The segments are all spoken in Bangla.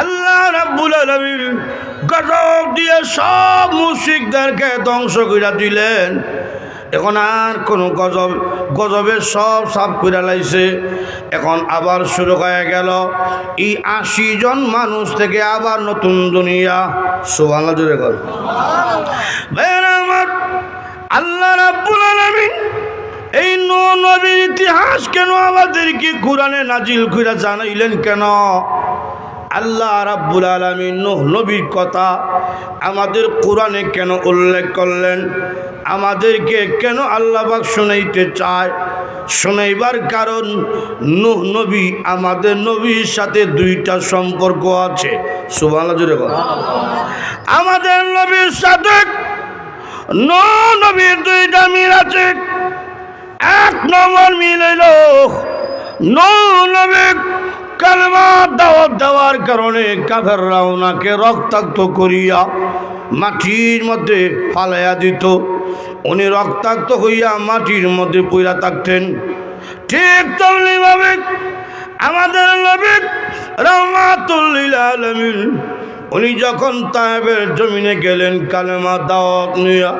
আল্লাহ রাব্বুল আলামিন গজব দিয়ে সব মুশরিকদেরকে ধ্বংস করে দিলেন। এখন আর কোনো গজব গজবের সব সাফ করে লাইছে। এখন আবার শুরু হয়ে গেল। এই আশি জন মানুষ থেকে আবার নতুন দুনিয়া। সোয়ালা জুড়ে কর আমার, আল্লাহ রাব্বুল আলামিন এই নবীর ইতিহাস কেন আমাদেরকে কোরআনে নাজিল করে জানাইলেন কেন? আল্লাহ রাব্বুল আলামিন নূহ নবীর কথা আমাদের কোরআনে কেন উল্লেখ করলেন? আমাদেরকে কেন আল্লাহ পাক শুনাইতে চায়? শোনাইবার কারণ নূহ নবী, আমাদের নবীর সাথে দুইটা সম্পর্ক আছে। সুবহানাল্লাহ জুড়ে বল। আমাদের নবীর সাথে নবীর দুইটা মিল আছে। এক নম্বর মিল হইল নবী কালমা দাওয়াত দেওয়ার কারণে কাফেররা ওনাকে রক্তাক্ত করিয়া মাটির মধ্যে ফালাইয়া দিত। উনি রক্তাক্ত হইয়া মাটির মধ্যে পইরা থাকতেন। ঠিক তেমনিভাবে আমাদের নবী রহমাতুল্লিল উনি যখন তায়েবের জমিনে গেলেন, কালেমা দাওয়াত নিয়া,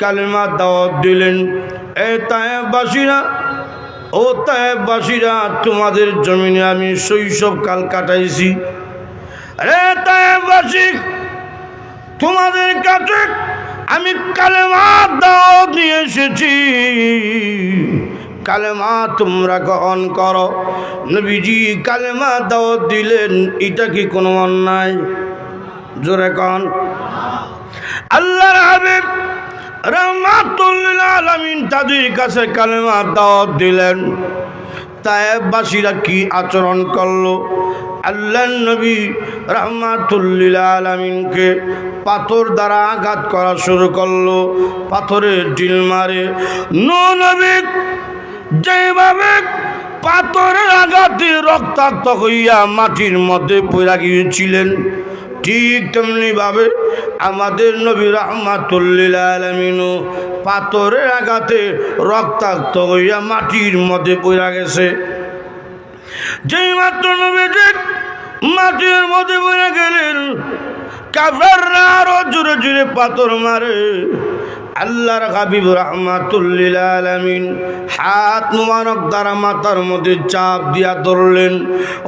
কালেমা দাওয়াত দিলেন। এ তায়েববাসীরা ও তায়েববাসীরা, তোমাদের জমিনে আমি শৈশবকাল কাটাইছি। রে তায়েববাসী, তোমাদের কাছে আমি কালেমা দাওয়াত নিয়ে এসেছি। কালেমা তোমরা গ্রহণ করো। নবীজি কালেমা দাওয়াত দিলেন, এটা কি কোনো অন্যায়? জোরে কন। আল্লাহর হাবিব তাদের কাছে দিলেন আচরণ করল? আল্লাহ নবী রহমাতুল্লিল আলমিনকে পাথর দ্বারা আঘাত করা শুরু করল, পাথরের ডিল মারে। যেভাবে পাথরের আঘাতে রক্তাক্ত হইয়া মাটির মধ্যে পড়া গিয়েছিলেন ঠিক তেমনি ভাবে আমাদের নবী রহমাতুল্লিল পাথরের আঘাতে রক্তাক্ত হইয়া মাটির মধ্যে পড়া গেছে। যেই মাত্র নবী মাটির মধ্যে পড়ে গেলেন কাফেররা আরও জোরে জোরে পাথর মারে। আল্লাহর হাবিব রহমাতুল্লিল আলমিন হাত মুবারক দ্বারা মাথার মধ্যে চাপ দিয়া ধরলেন।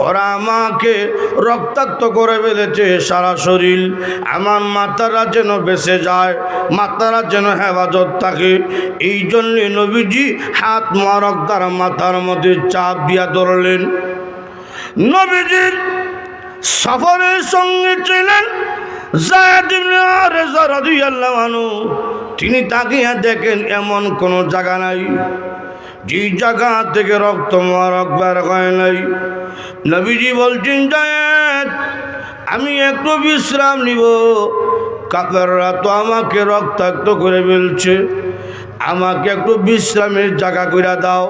ওরা আমাকে রক্তাক্ত করে ফেলেছে সারা শরীর। আমার মাথারা যেন বেঁচে যায় মাথারা যেন হেফাজত থাকে। এই জন্যে নবীজি হাত মুবারক দ্বারা মাথার মধ্যে চাপ দিয়া ধরলেন। নবীজির সফরের সঙ্গে ছিলেন তিনি তাকিয়া দেখেন এমন কোন জায়গা নাই। যে জায়গা থেকে রক্ত মারক বের হয় নাই। নবীজি বলছেন, জায়দ, আমি একটু বিশ্রাম নিব। কাকাররা তো আমাকে রক্তাক্ত করে ফেলছে। আমাকে একটু বিশ্রামের জায়গা করে দাও।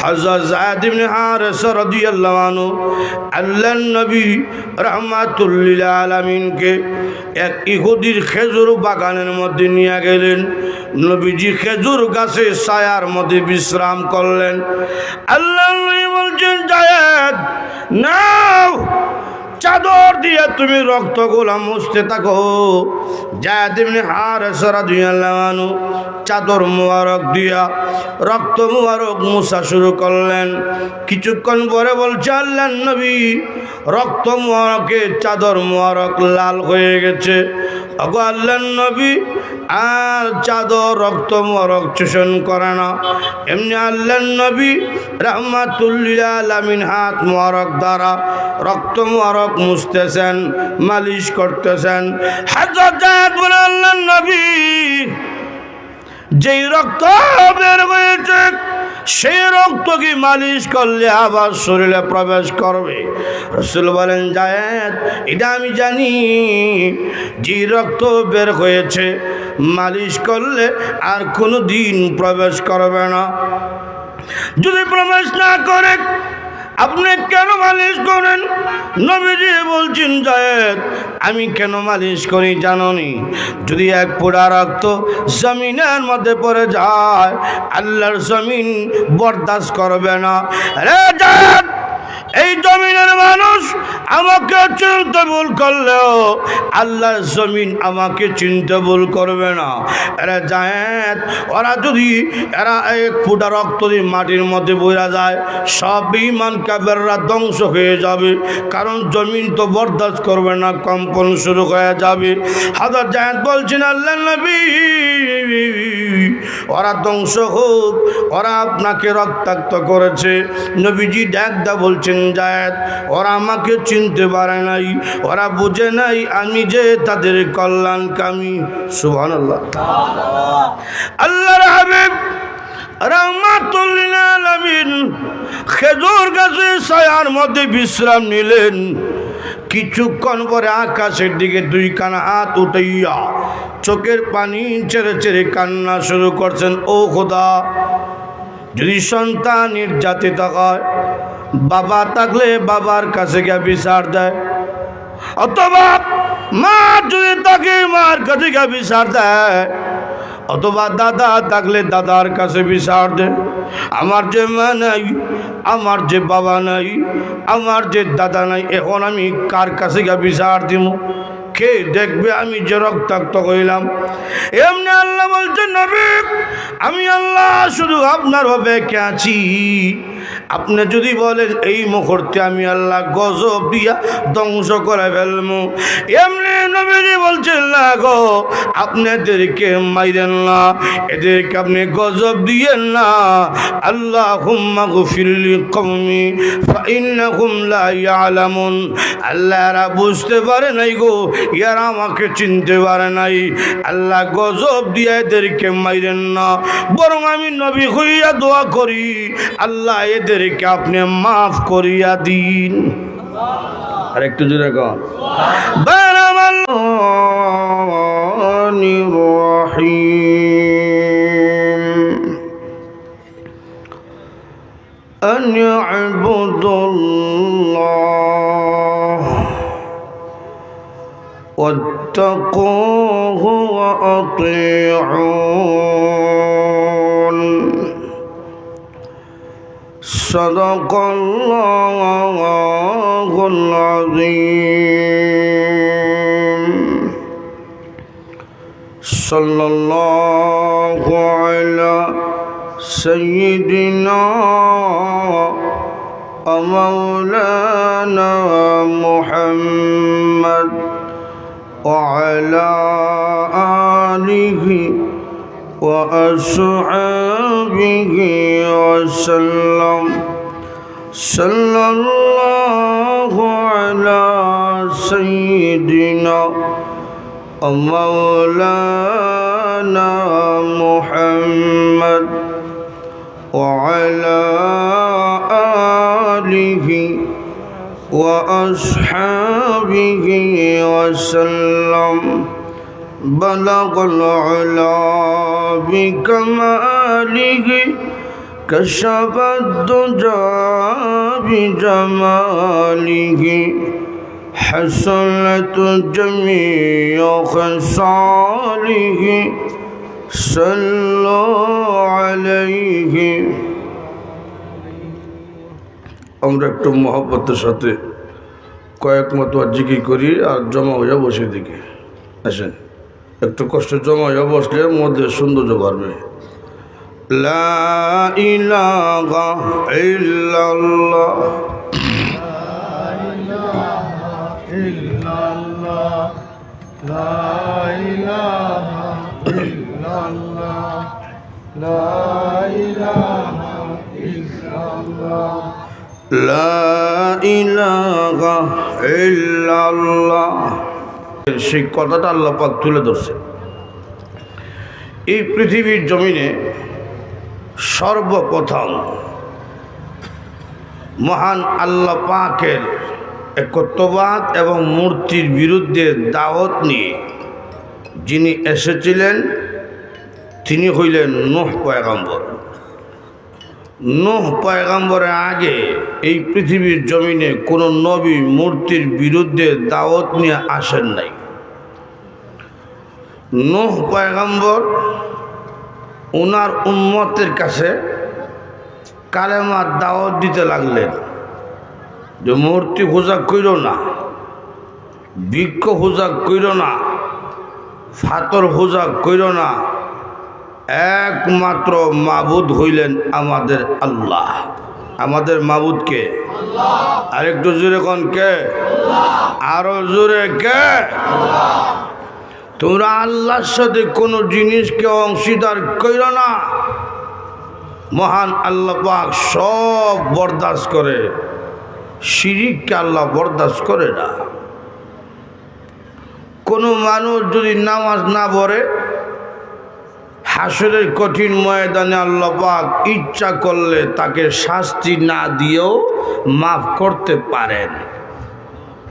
হযরত যায়েদ ইবনে হারেস রাদিয়াল্লাহু আনহু নবী রাহমাতুল্লিল আলামিনকে এক ইহুদির খেজুর বাগানের মধ্যে নিয়ে গেলেন। নবীজি খেজুর গাছে ছায়ার মধ্যে বিশ্রাম করলেন। আল্লাহ বলছেন, যায়েদ, নাও। চাদর দিয়ে তুমি রক্ত গোলা মুছতে থাকো। যা তেমনি হার সরা দুইয়ালামানু চাদর মুবারক দিয়া রক্ত মুবারক মুছা শুরু করলেন। কিছুক্ষণ পরে বলছে আল্লাহ নবী, রক্ত মুবারকে চাদর মুবারক লাল হয়ে গেছে। অগো আল্লাহ নবী, আর চাদর, রক্ত মুবারক চোষণ করে না। এমনি আল্লাহ নবী রহমাতুল্লিল আলামিন হাত মুবারক দ্বারা রক্ত মুবারক মুছতেছেন, মালিশ করতেছেন। হাজার নবী, যেই রক্ত বের হয়েছে সেই রক্ত কি মালিশ করলে আবার শরীরে প্রবেশ করবে? রসুল বলেন, জায়েদ, এটা আমি জানি। যে রক্ত বের হয়েছে, মালিশ করলে আর কোনো দিন প্রবেশ করবে না। যদি প্রবেশ না করে আপনি কেন মালিশ করেন? নবীজি বলছেন, জায়েদ, আমি কেন মালিশ করি জাননি? যদি এক পোড়া রক্ত জমিনের মধ্যে পড়ে যায়, আল্লাহর জমিন বরদাস্ত করবে না। রে জায়েদ! এই জমিনের মানুষ আমাকে চিনতে ভুল করলেও আল্লাহর জমিন আমাকে চিনতে ভুল করবে না। এরা জায়েত ওরা যদি এরা এক ফুটা রক্ত দিয়ে মাটির মধ্যে বইরা যায়, সব ইমান কাবেররা ধ্বংস হয়ে যাবে। কারণ জমিন তো বরদাস্ত করবে না, কম্পন শুরু হয়ে যাবে। হাজার জায়েত বলছেন, আল্লাহ নবী, ওরা ধ্বংস হোক, ওরা আপনাকে রক্তাক্ত করেছে। নবীজি ডাকদা বলছেন জায়েদ ওরা আমাকে চিনতে পারে নাই, ওরা বুঝে নাই আমি যে তাদের কল্যাণকামী। সুবহান আল্লাহ আল্লাহর হাবিব খেজুর গাছে ছায়ার মধ্যে বিশ্রাম নিলেন। কিছুক্ষণ পরে আকাশের দিকে দুই কানা হাত উঠাইয়া চোখের পানি ছেড়ে ছেড়ে কান্না শুরু করছেন, ও খোদা, যদি সন্তান নির্যাতিত হয় বাবা থাকলে বাবার কাছে গিয়ে বিচার দেয়। অথবা মা যদি তাকে মার কাছে গিয়ে বিচার দেয়। অথবা দাদা থাকলে দাদার কাছে বিচার দেয়। আমার যে মা নাই, আমার যে বাবা নাই, আমার যে দাদা নাই, এখন আমি কার কাছে গিয়ে বিচার দিব কে দেখবে আমি যে রক্তাক্ত হইলাম। এমনি আল্লাহ বলছেন, নবী, আমি আল্লাহ শুধু আপনার অপেক্ষা আছি। আপনি যদি বলেন, এই মুহূর্তে আমি আল্লাহ গজব দিয়া ধ্বংস করে ফেলব এমনি নবীজি বলছেন, না গো আপনাদেরকে মাইরেন না। এদেরকে আপনি গজব দিয়েন না। আল্লাহ হুম্মা গুফিরলি কমি ফাইন্নাহুম লা ইয়ালামুন। আল্লাহ এরা বুঝতে পারে নাই গো ইয়ারা আমাকে চিনতে পারে নাই। আল্লাহ গজব দিয়ে এদেরকে মাইরেন না। বরং আমি নবী হইয়া দোয়া করি আল্লাহ এদেরকে আপনি মাফ করিয়া দিন। আর একটু জোরে কন। واتقوه وأطيعون. صدق الله العظيم. صلى الله على سيدنا ومولانا محمد. وعلى آله وأصحابه وسلم. صلى الله على سيدنا مولانا محمد وعلى آله وأصحابه وسلم. بلغ العلا بكماله كشف الدجى بجماله. حصلت جميع خصاله صلوا عليه. আমরা একটু মহব্বতের সাথে কয়েক মতো জিকি করি আর জমা হইয়া বসে দিকে আসেন। একটু কষ্ট জমা হইয়া বসলে মধ্যে সৌন্দর্য বাড়বে। লা ইলাহা ইল্লাল্লাহ। লা ইলাহা ইল্লাল্লাহ। সেই কথাটা আল্লাহ পাক তুলে ধরছে। এই পৃথিবীর জমিনে সর্বপ্রথম মহান আল্লাহ পাকের একত্ববাদ এবং মূর্তির বিরুদ্ধে দাওয়াত নিয়ে যিনি এসেছিলেন, তিনি হইলেন নোহ পয়গম্বর। নোহ পয়গম্বরের আগে এই পৃথিবীর জমিনে কোনো নবী মূর্তির বিরুদ্ধে দাওয়াত নিয়ে আসেন নাই। নোহ পয়গম্বর ওনার উম্মতের কাছে কালেমার দাওয়াত দিতে লাগলেন যে মূর্তি পূজা কইর না, বৃক্ষ পূজা কইর না ফাতর পূজা কইর না একমাত্র মাবুদ হইলেন আমাদের আল্লাহ। আমাদের মাবুদ মাবুদকে আরেকটু জোরে কন কে? আরও জোরে কে? তোমরা আল্লাহর সাথে কোনো জিনিসকে অংশীদার কইর না। মহান আল্লাহ পাক সব বরদাস্ত করে। শিরিককে আল্লাহ বরদাস্ত করে না। কোনো মানুষ যদি নামাজ না পড়ে হাসরের কঠিন ময়দানে আল্লাহ পাক ইচ্ছা করলে তাকে শাস্তি না দিয়েও মাফ করতে পারেন।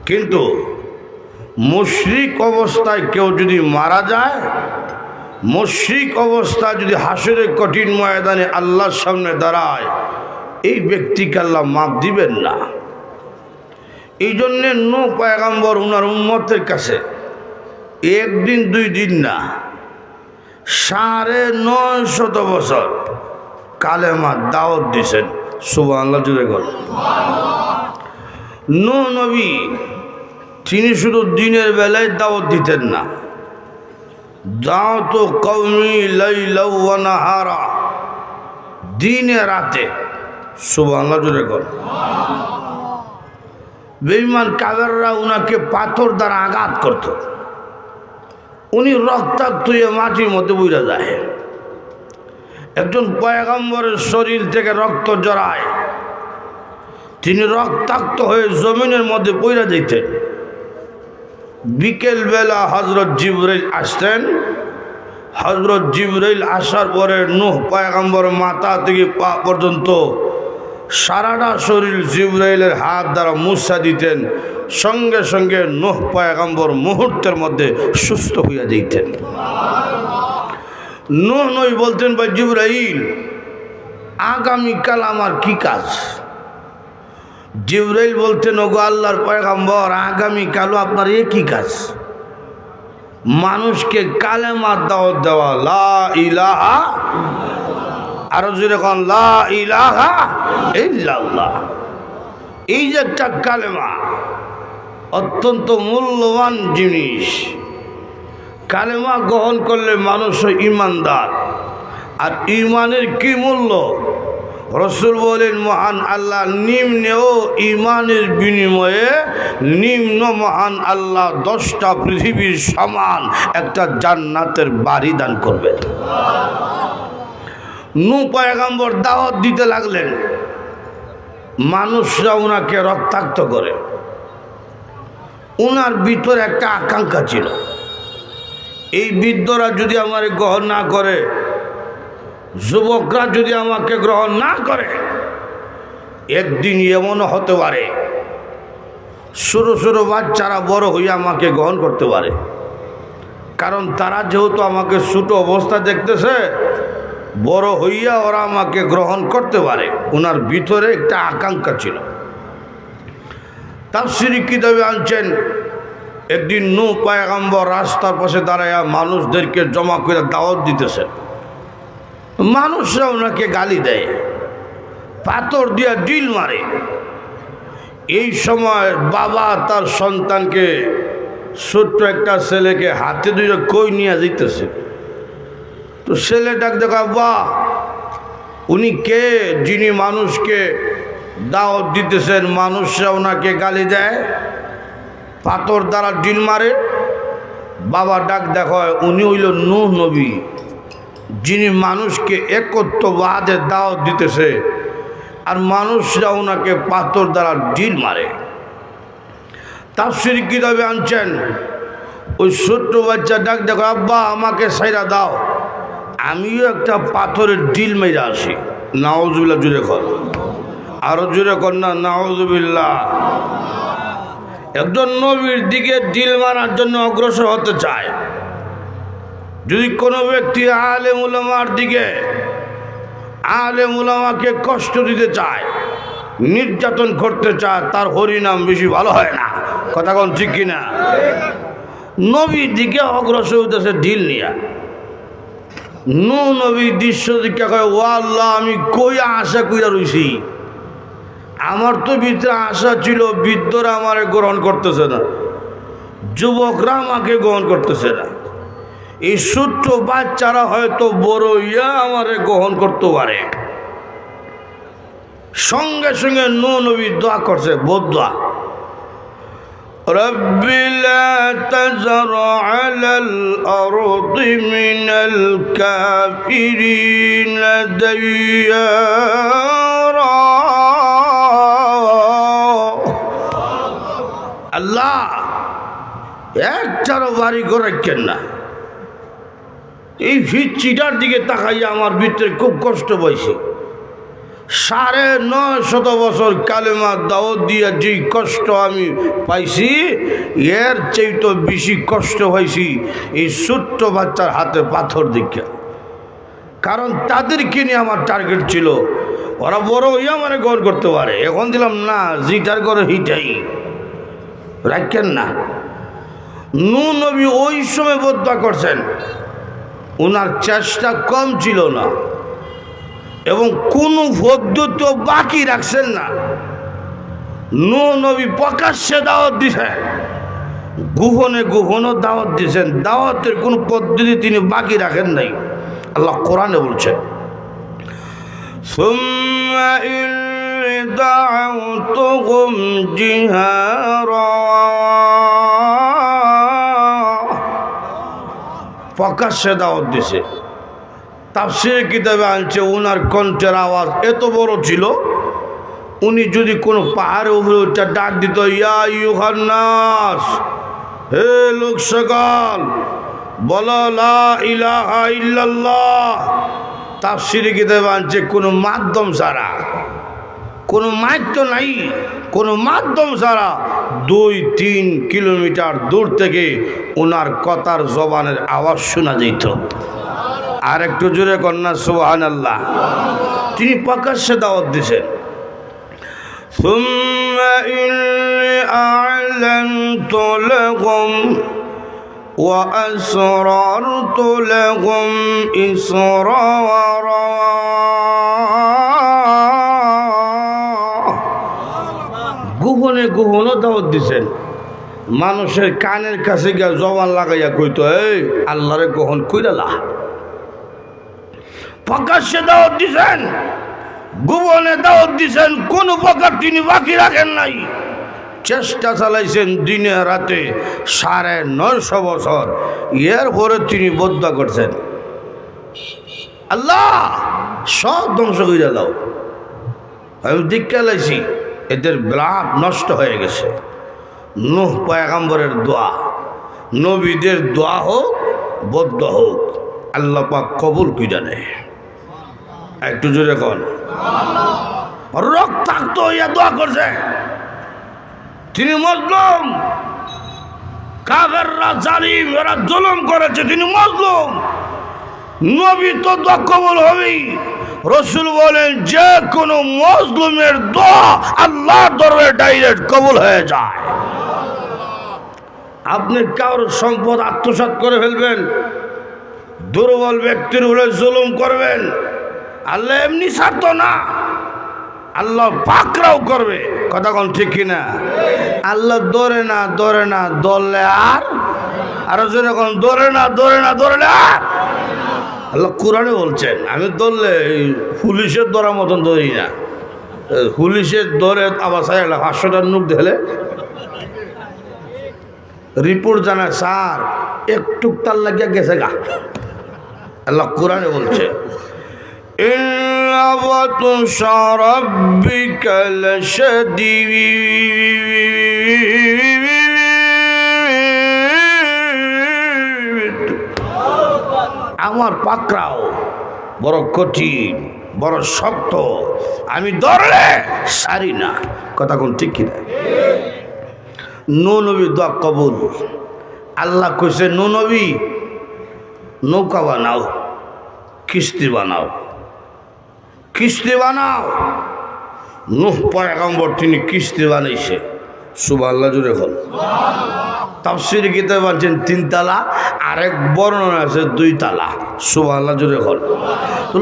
কিন্তু মুশরিক অবস্থায় কেউ যদি মারা যায়, মুশরিক অবস্থা যদি হাসরের কঠিন ময়দানে আল্লাহর সামনে দাঁড়ায়, এই ব্যক্তিকে আল্লাহ মাফ দিবেন না। এই জন্যে নো পয়গাম্বর উনার উম্মতের কাছে একদিন দুই দিন না সাড়ে নয় শত বছর কালেমা দাওয়াত দিছেন সুবাহ আল্লাহ জুড়ে গেল নবী, তিনি শুধু দিনের বেলায় দাওয়াত দিতেন না। দাওয়াত কৌমি লাইলাওয়ানা হারা দিনে রাতে। সুবাহ জুড়ে গেল বেইমান কাবেররা উনাকে পাথর দ্বারা আঘাত করত। উনি রক্তাক্ত মাটির মধ্যে বুঝা যায়। একজন পয়গম্বরের শরীর থেকে রক্ত জড়ায়। তিনি রক্তাক্ত হয়ে জমিনের মধ্যে পইরা যেতেন বিকেল বেলা হজরত জিবরাইল আসতেন। হজরত জিবরাইল আসার পরে নুহ পয়গম্বর মাথা থেকে পা পর্যন্ত সারাটা শরীর জিব্রাইলের হাত দ্বারা মুসা দিতেন, সঙ্গে সঙ্গে নোহ পয়গম্বর মুহূর্তের মধ্যে সুস্থ হইয়া দিতেন নোহ নই বলতেন বা জিব্রাইল আগামীকাল আমার কি কাজ? জিব্রাইল বলতেন, ওগো আল্লাহর পয়গম্বর আগামীকালও আপনার এ কি কাজ। মানুষকে কালেমা দাওয়াত দেওয়া, লা ইলাহা আরও জোরে কন এই যে একটা কালেমা, অত্যন্ত মূল্যবান জিনিস। কালেমা গ্রহণ করলে মানুষ ইমানদার আর ইমানের কি মূল্য? রসুল বলেন, মহান আল্লাহ নিম্নেও ইমানের বিনিময়ে নিম্ন মহান আল্লাহ দশটা পৃথিবীর সমান একটা জান্নাতের বাড়ি দান করবেন। নু পয়গাম্বর দাওয়াত দিতে লাগলেন। মানুষরা ওনাকে রক্তাক্ত করে। ওনার ভিতরে একটা আকাঙ্ক্ষা ছিল। এই বৃদ্ধরা যদি আমার গ্রহণ না করে, যুবকরা যদি আমাকে গ্রহণ না করে, একদিন এমন হতে পারে ছোটো ছোটো বাচ্চারা বড় হয়ে আমাকে গ্রহণ করতে পারে। কারণ তারা যেহেতু আমাকে ছোটো অবস্থা দেখতেছে বড় হইয়া ওরা আমাকে গ্রহণ করতে পারে। ওনার ভিতরে একটা আকাঙ্ক্ষা ছিল। তার তাফসিরি কিতাবে আনছেন, একদিন নু পায়গাম্বর রাস্তার পাশে দাঁড়াইয়া মানুষদেরকে জমা করে দাওয়াত দিতেছেন। মানুষরা ওনাকে গালি দেয়, পাথর দিয়া ডিল মারে। এই সময় বাবা তার সন্তানকে, ছোট্ট একটা ছেলেকে হাতে দুইটা কই নিয়ে দিতেছে তো ছেলে ডাক দেখা বাহ উনি কে? যিনি মানুষকে দাওয়াত দিতেছেন, মানুষরা ওনাকে গালি দেয়, পাথর দ্বারা ডিল মারে। বাবা ডাক দেখা উনি হইল নূহ নবী, যিনি মানুষকে একত্ববাদের দাওয়াত দিতেছে আর মানুষরা ওনাকে পাথর দ্বারা ডিল মারে। তাফসির কিতাবে আনছেন, ওই ছোট্ট বাচ্চা ডাক দেখো আব্বা, আমাকে সাইরা দাও। আমিও একটা পাথরের ডিল মেরে আসি। নাওজুবিল্লা জুড়ে কর। আরও জুড়ে কর না নাওজুবিল্লা একজন নবীর দিকে ডিল মারার জন্য অগ্রসর হতে চায়। যদি কোনো ব্যক্তি আলে মুলামার দিকে আলে মুলামাকে কষ্ট দিতে চায়, নির্যাতন করতে চায়, তার হরিনাম বেশি ভালো হয় না। কথা কোন ঠিক কিনা? নবীর দিকে অগ্রসর হইতেছে ঢিল নিয়া। নু নবী দৃশ্য দিকে কয়, ও আল্লাহ, আমি কই আশা কইরা রইছি? আমার তো ভিতরে আশা ছিল বৃদ্ধরা আমার গ্রহণ করতেছে না, যুবকরা আমাকে গ্রহণ করতেছে না। এই ছোট্ট বাচ্চারা হয়তো বড় ইয়া আমারে গ্রহণ করতে পারে। সঙ্গে সঙ্গে নবী দোয়া করছে বদুয়া رب لا تذر على الأرض من الكافرين ديارا আল্লাহ একটারও বাড়ি করে রাখেন না এই ফিরচিটার দিকে তাকাইয়া আমার ভিতরে খুব কষ্ট পাইছি সাড়ে নয় শত বছর কালেমা দাওয়াত দিয়া যে কষ্ট আমি পাইছি, এর চেয়ে বেশি কষ্ট হয়েছি এই ছোট্ট বাচ্চার হাতে পাথর দিকে কারণ তাদেরকে নিয়ে আমার টার্গেট ছিল। ওরা বড় হইয়া মানে গড় করতে পারে। এখন দিলাম, না জিটার করে হিটাই রাখেন না। নু নবী ওই সময় বদয়া করছেন। ওনার চেষ্টা কম ছিল না। এবং কোনো পদ্ধতিও বাকি রাখছেন না নু নবী প্রকাশ্যে দাওয়াত দিছেন গুহনে গুহনও দাওয়াত দিয়েছেন দাওয়াতের কোনো পদ্ধতি তিনি বাকি রাখেন নাই আল্লাহ কোরআনে বলছেন ثم إني دعوتهم جهارا প্রকাশ্যে দাওয়াত দিছে তাফসির কিতাবে আনছে ওনার কণ্ঠের আওয়াজ এত বড় ছিল। উনি যদি কোনো পাহাড়ে উপরে উঠে ডাক দিত, ইয়া ইউহান্নাস হে লোক সকল তাফসির কিতাবে আনছে, কোনো মাধ্যম ছাড়া, কোনো তো নাই, কোনো মাধ্যম ছাড়া দুই তিন কিলোমিটার দূর থেকে ওনার কথার জবানের আওয়াজ শোনা যেত আর একটু জোরে কন্যা সোহান আল্লাহ তিনি প্রকাশ্যে দাওয়াত দিছেন ثم إني أعلنت لهم وأسررت لهم إسرارا গোপনে গোপনও দাওয়াত দিছেন মানুষের কানের কাছে গিয়া জবান লাগাইয়া কইতো এই আল্লাহরে গ্রহণ কইরালা প্রকাশ্যে দাওয়াত দিছেন, গোপনে দাওয়াত দিছেন, কোন প্রকার তিনি বাকি রাখেন নাই। চেষ্টা চালাইছেন দিনে রাতে সাড়ে নয়শো বছর। এর পরে তিনি বদ্ধা করছেন। আল্লাহ, সব ধ্বংস করে দাও। আমি দীক্ষা লাইছি, এদের ব্লাড নষ্ট হয়ে গেছে। নুহ পয়গাম্বরের দোয়া, নবীদের দোয়া হোক বদ্ধ হোক, আল্লাহ পাক কবুল কি জানে একটু জোরে কন। রক্তাক্ত হইয়া দোয়া করছে। তিনি মজলুম। কাগররা জালিম, এরা জুলুম করেছে, তিনি মজলুম। নবী তো দোয়া কবুল হবেই। রসুল বলেন, যে কোনো মজলুমের দোয়া আল্লাহ দরবারে ডাইরেক্ট কবুল হয়ে যায়। আপনি কারোর সম্পদ আত্মসাৎ করে ফেলবেন। দুর্বল ব্যক্তির উপরে জুলুম করবেন। আল্লাহ এমনি ছাড়ত না। আল্লাহ পাকরাও করবে। কথা কোন ঠিক কিনা? আল্লাহ দৌড়ে না দৌড়ে না, দৌড়লে আর? আরও যেরকম দৌড়ে না দৌড়ে না, দৌড়লে আর? আল্লাহ কোরআনে বলছেন, আমি দৌড়লে পুলিশের দৌড়ার মতন দৌড়ি না। পুলিশের দৌড়ে আবার সাই পাঁচশোটার নুক দেখলে রিপোর্ট জানা স্যার একটু তার লাগিয়া গেছে গা। আল্লাহ কোরআনে বলছে إن بطش ربك لشديد আমার পাকরাও বড় কঠিন বড় শক্ত আমি ধরলে সারি না কথা কোন ঠিক কিনা নো নবী দোয়া কবুল আল্লাহ কইছে নো নবী নৌকা বানাও কিস্তি বানাও কিস্তি বানাও। নুহ পয়গম্বর তিনি কিস্তি বানাইছে। সুবাহ আল্লাহ জুড়ে হল তাফসির গীতে বলছেন, তিন তালা, আরেক বর্ণনা আছে দুই তালা। সুবাহ আল্লাহ জুড়ে হল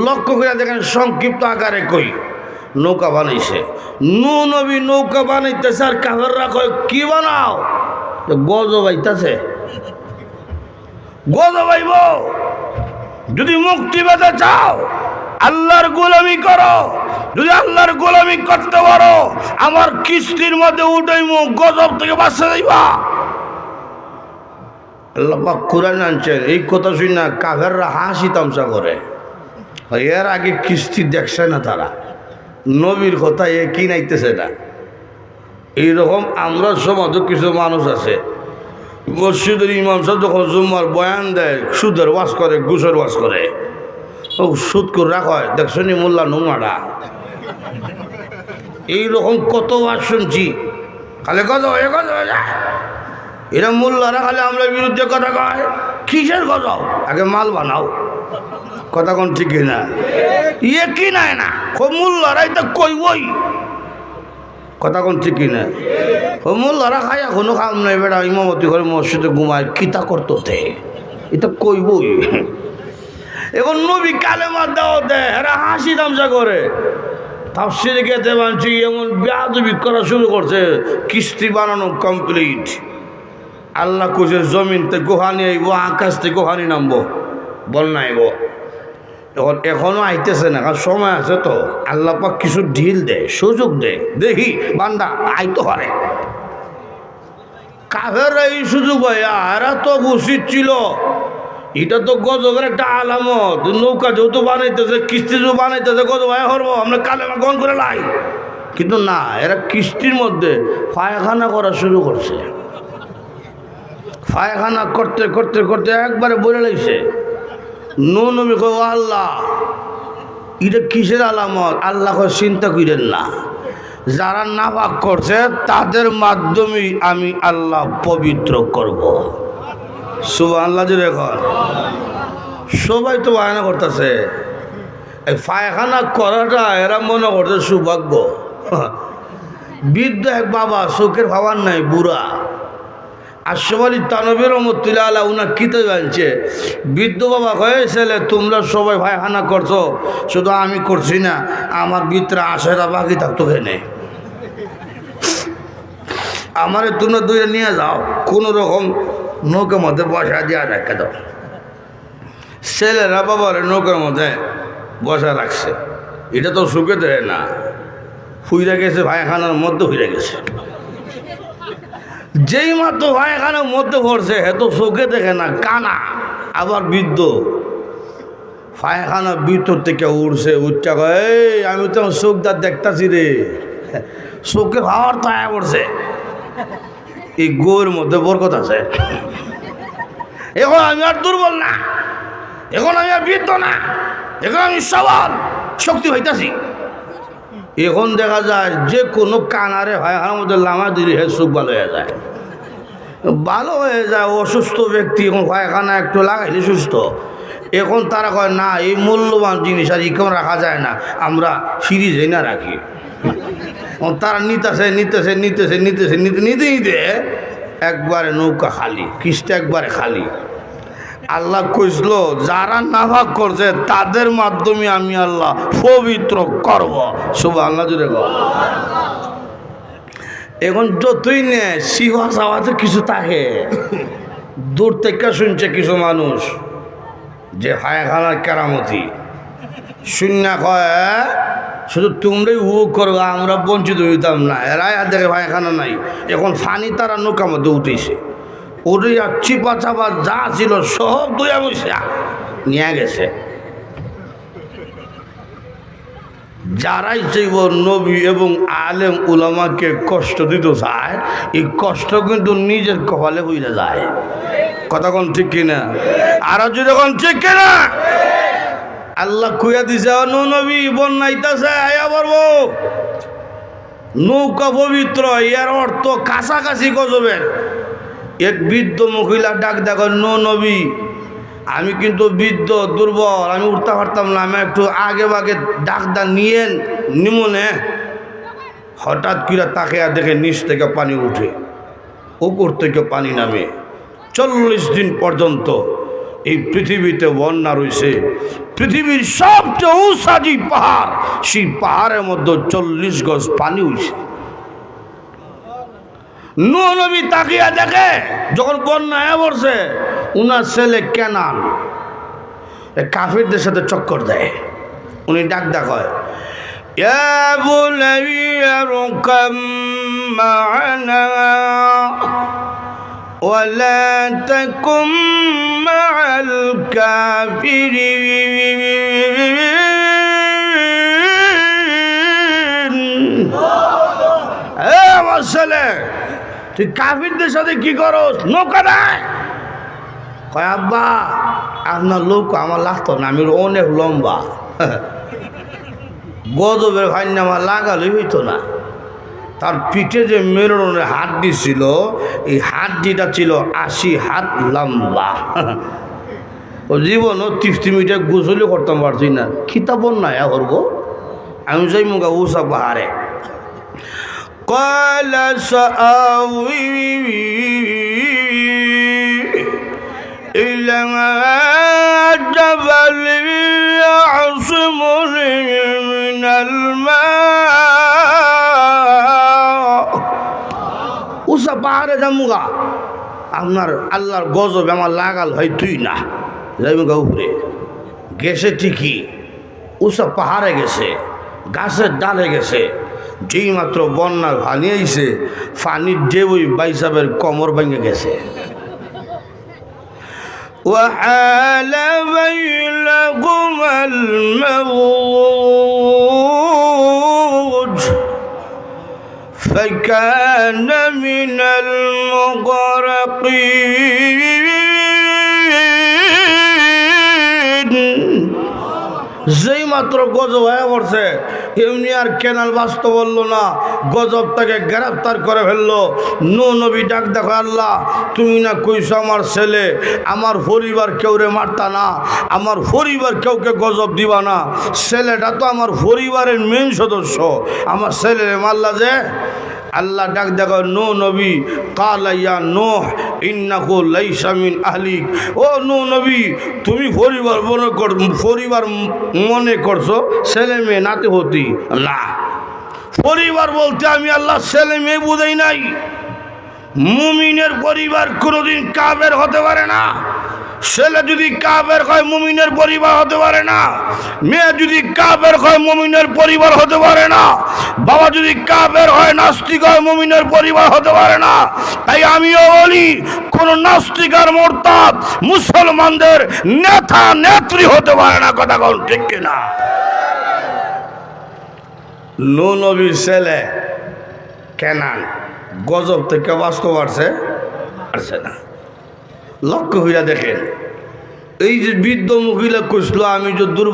লক্ষ্য করে দেখেন, সংক্ষিপ্ত আকারে কই, নৌকা বানাইছে। নু নবী নৌকা বানাইতেছে আর কাফেররা কয়, কি বানাও? গজ বাইতাছে। গজ বাইব। যদি মুক্তি পেতে চাও আল্লাহর গোলামি করো। যদি আল্লাহর গোলামি করতে পারো, আমার কিস্তির মধ্যে উঠে মুখ গজব থেকে বাঁচতে যাইবা। আল্লাহ কোরআন আনছেন, এই কথা শুনে না, কাফেররা হাসি তামসা করে। এর আগে কিস্তি দেখছে না তারা? নবীর কথা এ কি নাইতেছে না? এইরকম আমরা সমাজও কিছু মানুষ আছে, মসজিদের ইমাম সাহেব যখন জুম্মার বয়ান দেয়, সুদের ওয়াজ করে ঘুষের ওয়াজ করে। ও, সুদ করে রাখয় দেখছ নি মোল্লা নোংাড়া এইরকম কত ওয়াজ শুনছি। খালি কত এ কত এরা মোল্লারা খালে আমরা বিরুদ্ধে কথা কয়। কিসের গজাও আগে মাল বানাও। কথা কোন ঠিক না ইয়ে কি নাই না? মোল্লারাই তো কইবই। কথা কোন ঠিক না মোল্লারা খাই এখনও কাম নাই বেড়া ইমামতি করে মসজিদে ঘুমায়, কিতা করতো তে এটা কইবই। এখন নবী কালেমার দাও দে, এরা হাসি তামসা করে। তাফসিরে খেতে মানছি, এমন বেয়াদবি করা শুরু করছে, কিস্তি বানানো কমপ্লিট আল্লাহ কুচে জমিন থেকে গোহানি আইব আকাশ থেকে গোহানি নামবো। বল না আইব। এখন, এখনও আইতেছে না, কারণ সময় আছে তো। আল্লাহ পাক কিছু ঢিল দেয় সুযোগ দেয় দেখি, বান্দা আইতো পারে। কাফের এই সুযোগ ভাইয়া এরা তো উচিত ছিল। এটা তো গজবের একটা আলামত। নৌকা যেহেতু বানাইতেছে, কিস্তি যেহেতু বানাইতেছে গজ ভাই হরবো আমরা কালে গন করে লাই। কিন্তু না, এরা কিস্তির মধ্যে পায়খানা করা শুরু করছে। পায়খানা করতে করতে করতে একবারে বলে লাগছে নো নবী কো আল্লাহ, এটা কিসের আলামত? আল্লাহ চিন্তা করেন না। যারা নাপাক করছে, তাদের মাধ্যমেই আমি আল্লাহ পবিত্র করব। শুভ আল্লাহ এখন সবাই তো বায়না করতেছে। এই পায়খানা করাটা এরা মনে করছে সৌভাগ্য। বৃদ্ধ এক বাবা, চোখের ভাবার নাই, বুড়া। আশফ আলী তানবির রহমতুল্লাহ আল্লাহ উনার কিতে জানছে বৃদ্ধ বাবা হয়ে ছেলে, তোমরা সবাই ভাইখানা করছ, শুধু আমি করছি না, আমার ভিতরে আশেরা বাকি থাকতো কেনে? আমারে তোমরা দুইটা নিয়ে যাও। কোনো রকম নৌকার মধ্যে বসা দেওয়া রেখে দাও। ছেলেরা বাবার নৌকার মধ্যে বসা রাখছে। এটা তো সুখে দেয় না। হুইরা গেছে, ভাইখানার মধ্যে হুইরা গেছে। যেই মাত্র ভাইখানার মধ্যে পড়ছে হে তো চোখে দেখে না, কানা, আবার বৃদ্ধ। পায়খানা ভিতর থেকে উঠছে উঠটা এই, আমি তো চোখদার দেখতাছি রে। চোখে ভাবার তো পড়ছে। এই গোর মধ্যে বরকত আছে। এখন আমি আর দুর্বল না। এখন আমি আর বৃদ্ধ না। এখন আমি সবল। শক্তি হইতাছি। এখন দেখা যায় যে কোনো কানারে ভাইখানার মধ্যে লামা দিলে হে সুখ ভালো হয়ে যায়। ভালো হয়ে যায়, অসুস্থ ব্যক্তি এখন পায়খানা একটু লাগাইলে সুস্থ। এখন তারা কয়, না, এই মূল্যবান জিনিস আর ইকেও রাখা যায় না। আমরা সিরিজে না রাখি। তারা নিতেছে নিতেছে নিতেছে নিতেছে নিতে নিতে নিতে একবারে নৌকা খালি কিস্তি একবারে খালি। আল্লাহ কইসল যারা নাভাগ করছে তাদের মাধ্যমে আমি আল্লাহ পবিত্র করব। শুভ আল্লাহ জুড়ে এখন যতই নে সিহা চাওয়াতে কিছু থাকে। দূর থেকে শুনছে কিছু মানুষ যে হায়খানার কেরামতি। শূন্য কয় "হ্যাঁ, শুধু তোমরাই উ করব আমরা বঞ্চিত হইতাম না। এরাই আর দেখে ভাইখানা নাই। এখন ফানি তারা নৌকা মধ্যে উঠেছে। উঠে আর চিপা চাপা যা ছিল সব দুয়া বসে নিয়ে গেছে। যারাই চাইব নবী এবং আলেম, উলামাকে কষ্ট দিতে চায়, এই কষ্ট কিন্তু নিজের কপালে হইলে যায়। কথা কোন ঠিক কিনা? আরও যদি কোন ঠিক কিনা? আল্লাহ খুঁয়া দিছে, "ও নু নবী, বন্যাইতাছে, আয়া পারব নৌকা পবিত্র, ইয়ার অর্থ কাছাকাছি গজবের। এক বৃদ্ধ মহিলা ডাক দেখো নো নবী, আমি কিন্তু বৃদ্ধ, দুর্বল, আমি উঠতে পারতাম না আমি একটু আগে বাগে ডাকদা নিয়েন নিমনে হঠাৎ করে তাকে আর দেখে নিচ থেকে পানি উঠে, উপর থেকে পানি নামে। চল্লিশ দিন পর্যন্ত এই পৃথিবীতে বন্যা রয়েছে। পৃথিবীর সবচেয়ে উঁচা যে পাহাড়, সেই পাহাড়ের মধ্যে চল্লিশ গজ পানি হয়েছে নবী তাকিয়া দেখে, যখন বন্যায় পড়ছে, উনার ছেলে কেনান কাফিরদের সাথে চক্কর দেয়। উনি ডাক ডাক হয় বুলাবি আর ولا تكن مع الكافرين এ আমার ছেলে তুই কাফিরদের সাথে কি করস নৌকা নাই কয় আব্বা আপনার লোক আমার লাগতো না আমি অনেক লম্বা গজবের ভাইন আমার লাগালেই হইতো না তার পিঠে যে মেরুনের হাড্ডি ছিল এই হাড্ডিটা ছিল আশি হাত লম্বা ও জীবন ও তিফতি মিটে গুছলি করতাম পারছি না খিতাবন না এ করবো আমি যাই মুগা উষা পাহাড়ে قال سآوي إلى جبل يعصمني من الماء পাহাড়ে যামুগা আপনার আল্লাহর গজব আমার লাগাল হয় তুই না যাইমুগা উপরে গেছে ঠিকই উষা পাহাড়ে গেছে গাছের ডালে গেছে যেই মাত্র বন্যার পানি আইছে পানির ঢেউই বাইসাবের কমর ভেঙে গেছে وحال بينهما الموج فكان من المغرقين যেই মাত্র গজব হয়ে পড়ছে এমনি আর কেনাল বাস্তব বলল না। গজব তাকে গ্রেফতার করে ফেলল। নো নবী ডাক দেখো আল্লাহ, তুমি না কইছো আমার ছেলে, আমার পরিবার কেউরে মারতা না, আমার পরিবার কেউকে গজব দিবা না। ছেলেটা তো আমার পরিবারের মেন সদস্য, আমার ছেলে মারলা যে আল্লাহ ডাক দেখো, নো নবী কালাইয়া নোহ ইন্নাকু লাইসা মিন আহলিক। ও নো নবী, তুমি পরিবার মনে কর, পরিবার মনে করছ, ছেলে মেয়ে নাতে হতি না। পরিবার বলতে আমি আল্লাহ ছেলে মেয়ে বুঝাই নাই। মুমিনের পরিবার কোনোদিন কাবের হতে পারে না। ছেলে যদি কাবের হয়, মুমিনের পরিবার হতে পারে না। মেয়ে যদি কাবের হয়, মুমিনের পরিবার হতে পারে না। বাবা যদি কাবের হয়, নাস্তিক হয়, মুমিনের পরিবার হতে পারে না। তাই আমিও বলি, কোন নাস্তিক আর মোরতাদ মুসলমানদের নেতা, নেত্রী হতে পারে না, কথা কোন ঠিক কিনা? নো নবীর ছেলে, কেনান, গজব থেকে বাস্তব পারছে পারছে না। লক্ষ্য হইয়া দেখেন। এই যে বৃদ্ধ মহিলা কইছিল আমি যে দুর্বল